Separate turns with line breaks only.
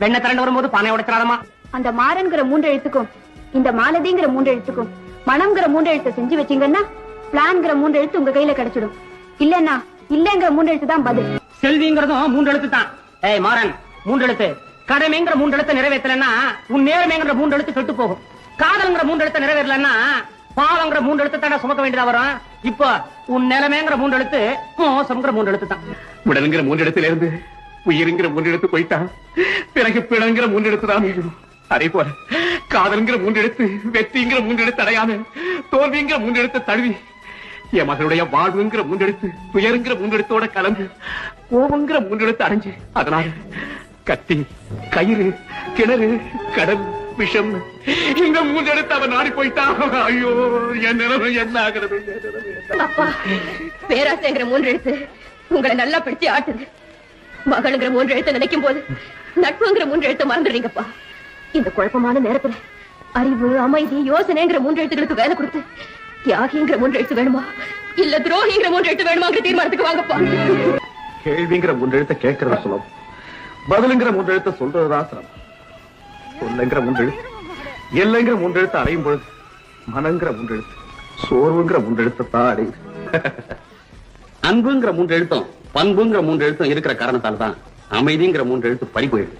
வெண்ண திரண்டு வரும்போது பானை உடைச்சிடாதமா
அந்த மாறன்கிற மூன்று எழுத்துக்கும் இந்த மாலதிங்கிற மூன்று எழுத்துக்கும் மனம்ங்கிற மூன்று எழுத்தை செஞ்சு வச்சீங்கன்னா பிளான்ங்கிற மூன்று எழுத்து உங்க கையில கிடைச்சிடும். இல்லன்னா இல்லங்கிற மூன்று எழுத்து தான் பதில்.
செல்விங்கிறதும் மூன்று எழுத்து தான் ஏய் மாறன் மூன்று எழுத்து கடமைங்கிற மூன்று எழுத்து நிறைவேற்றலன்னா உன் நேர்மைங்கிற மூன்று எழுத்து கெட்டு போகும். காதல்ங்கிற மூன்று எழுத்து நிறைவேறலன்னா பாவங்கிற மூன்று எழுத்து தானே சுமக்க வேண்டியதா வரும். இப்போ உன் நிலைமைங்கிற மூன்று எழுத்து மோசம்ங்கிற மூன்று எழுத்து தான்
உடலுங்கிற மூன்றெழுத்துல இருந்து உயிருங்கிற மூன்றெழுத்து போயிட்டா பிறகு பிணங்கிற மூன்றெழுத்து தான் அதே போல காதல்ங்கிற மூன்றெழுத்து வெற்றிங்கிற மூன்றெழுத்து அடையாம தோல்விங்கிற மூன்றெழுத்து தழுவி என் மகளுடைய வாழ்வுங்கிற முன்னெடுத்து துயருங்கிற முன்னெடுத்தோட கலந்து கோபங்கிற முன்னெடுத்து அடைஞ்சு அதனால கத்தி கயிறு கிணறு கடல் விஷம் இந்த மூன்றெழுத்து அவன் நாடி போயிட்டான் ஐயோ என் நிலவு என்ன ஆகிறது?
அப்பா பேராசைங்கிற மூன்று உங்களை நல்லா பிடிச்சு ஆட்டுது. மகளுங்கிற மூன்று எழுத்த நினைக்கும் போது நட்புங்கிற மூன்று எழுத்த மறந்துடுறீங்கப்பா. இந்த குழப்பமான நேரத்துல அறிவு அமைதி யோசனைங்கிற மூன்று எழுத்துக்களுக்கு வேலை கொடுத்து தியாகிங்கிற மூன்று எழுத்து வேணுமா? இல்ல துரோகிங்கிற மூன்று எழுத்து வேணுமாங்கிற தீர்மானத்துக்கு வாங்கப்பா.
கேள்விங்கிற மூன்றெழுத்த கேட்கறத சொல்லும் பதிலுங்கிற மூன்றெழுத்த சொல்றதுதான் சிரமம். சொல்லுங்கிற மூன்றெழுத்து எல்லைங்கிற மூன்றெழுத்து அடையும் பொழுது மனங்கிற மூன்றெழுத்து சோர்வுங்கிற மூன்றெழுத்தை தான் அடையுது. அன்புங்கிற மூன்று எழுத்தும் பண்புங்கிற மூன்று எழுத்தும் இருக்கிற காரணத்தால தான் அமைதிங்கிற மூன்று எழுத்து பறி போயிடுது